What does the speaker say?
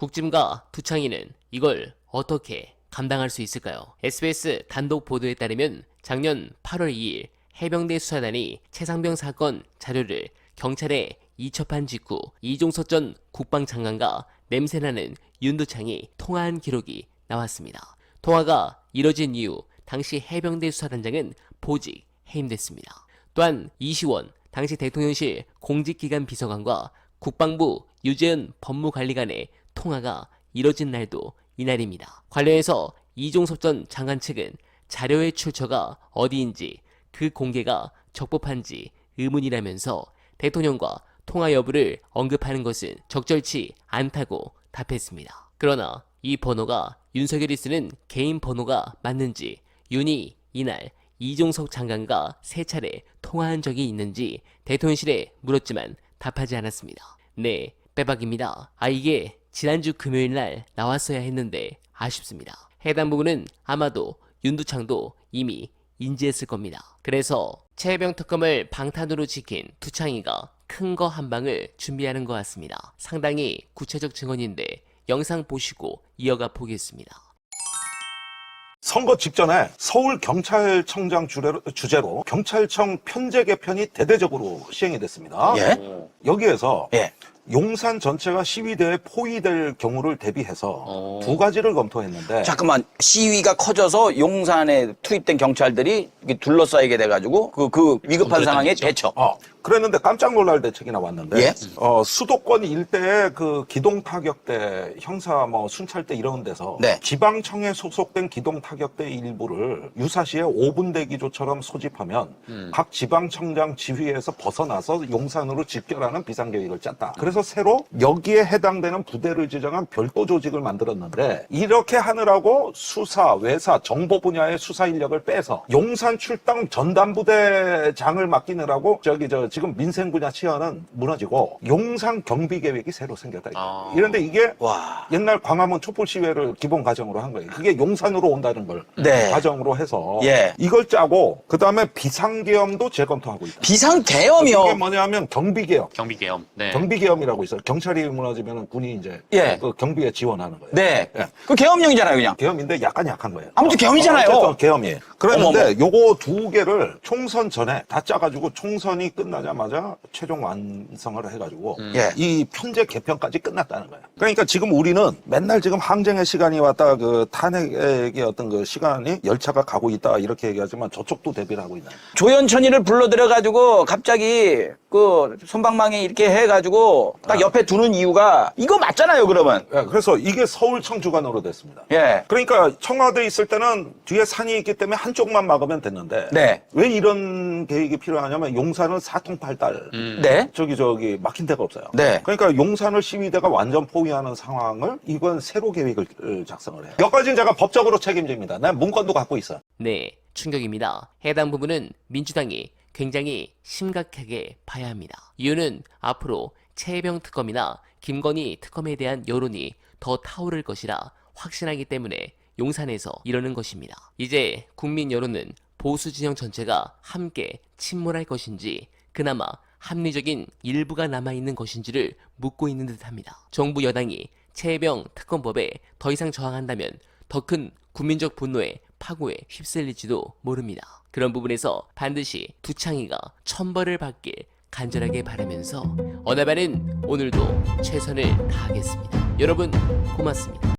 국짐과 두창이는 이걸 어떻게 감당할 수 있을까요? SBS 단독 보도에 따르면 작년 8월 2일 해병대 수사단이 최상병 사건 자료를 경찰에 이첩한 직후 이종석 전 국방장관과 냄새나는 윤두창이 통화한 기록이 나왔습니다. 통화가 이뤄진 이후 당시 해병대 수사단장은 보직 해임됐습니다. 또한 이시원 당시 대통령실 공직기관 비서관과 국방부 유재은 법무관리관의 통화가 이뤄진 날도 이날입니다. 관련해서 이종섭 전 장관 측은 자료의 출처가 어디인지 그 공개가 적법한지 의문이라면서 대통령과 통화 여부를 언급하는 것은 적절치 않다고 답했습니다. 그러나 이 번호가 윤석열이 쓰는 개인 번호가 맞는지 윤이 이날 이종석 장관과 세 차례 통화한 적이 있는지 대통령실에 물었지만 답하지 않았습니다. 네, 빼박입니다. 아 이게 지난주 금요일 날 나왔어야 했는데 아쉽습니다. 해당 부분은 아마도 윤두창도 이미 인지했을 겁니다. 그래서 최혜병 특검을 방탄으로 지킨 두창이가 큰 거 한 방을 준비하는 것 같습니다. 상당히 구체적 증언인데 영상 보시고 이어가 보겠습니다. 선거 직전에 서울 경찰청장 주례로- 주제로 경찰청 편제 개편이 대대적으로 시행이 됐습니다. 예? 여기에서 예. 용산 전체가 시위대에 포위될 경우를 대비해서 어. 두 가지를 검토했는데 잠깐만 시위가 커져서 용산에 투입된 경찰들이 이렇게 둘러싸이게 돼가지고 그, 그 위급한 상황에 대처. 어, 그랬는데 깜짝 놀랄 대책이 나왔는데 예? 어, 수도권 일대의 그 기동 타격대 형사 뭐 순찰대 이런 데서 네. 지방청에 소속된 기동 타격대 일부를 유사시에 5분 대기조처럼 소집하면 음. 각 지방청장 지휘에서 벗어나서 용산으로 집결하는 비상계획을 짰다. 그래서 새로 여기에 해당되는 부대를 지정한 별도 조직을 만들었는데 이렇게 하느라고 수사, 외사, 정보 분야의 수사 인력을 빼서 용산 출당 전담부대장을 맡기느라고 저기 저 지금 민생 분야 치어는 무너지고 용산 경비 계획이 새로 생겼다. 아. 이런데 이게 와. 옛날 광화문 촛불 시위를 기본 과정으로 한 거예요. 그게 용산으로 온다는 걸 네. 과정으로 해서 예. 이걸 짜고 그 다음에 비상계엄도 재검토하고 있다. 비상계엄이요. 뭐냐면 경비계엄. 경비계엄. 네. 경비계엄 이라고 있어요. 경찰이 무너지면 군이 이제 예. 그 경비에 지원하는 거예요. 네. 예. 그 계엄령이잖아요, 그냥. 계엄인데 약간 약한 거예요. 아무튼 계엄이잖아요. 어쨌든 계엄이에요. 그랬는데 어머머. 요거 두 개를 총선 전에 다 짜가지고 총선이 끝나자마자 최종 완성을 해가지고 예. 이 편제 개편까지 끝났다는 거예요. 그러니까 지금 우리는 맨날 지금 항쟁의 시간이 왔다 그 탄핵의 어떤 그 시간이 열차가 가고 있다 이렇게 얘기하지만 저쪽도 대비를 하고 있는. 거예요. 조연천이를 불러들여가지고 갑자기 그 손방망이 이렇게 해가지고 아. 딱 옆에 두는 이유가 이거 맞잖아요, 그러면. 예, 그래서 이게 서울 청 주관으로 됐습니다. 예. 그러니까 청와대에 있을 때는 뒤에 산이 있기 때문에 한쪽만 막으면 됐는데 네. 왜 이런 계획이 필요하냐면 용산은 사통팔달 네. 저기 저기 막힌 데가 없어요. 네. 그러니까 용산을 시위대가 완전 포위하는 상황을 이건 새로 계획을 작성을 해요. 여기까지는 제가 법적으로 책임집니다. 난 문건도 갖고 있어. 네, 충격입니다. 해당 부분은 민주당이 굉장히 심각하게 봐야 합니다. 이유는 앞으로 최혜병 특검이나 김건희 특검에 대한 여론이 더 타오를 것이라 확신하기 때문에 용산에서 이러는 것입니다. 이제 국민 여론은 보수 진영 전체가 함께 침몰할 것인지 그나마 합리적인 일부가 남아있는 것인지를 묻고 있는 듯 합니다. 정부 여당이 최혜병 특검법에 더 이상 저항한다면 더 큰 국민적 분노의 파고에 휩쓸릴지도 모릅니다. 그런 부분에서 반드시 두창이가 천벌을 받길 간절하게 바라면서 어나바는 오늘도 최선을 다하겠습니다. 여러분 고맙습니다.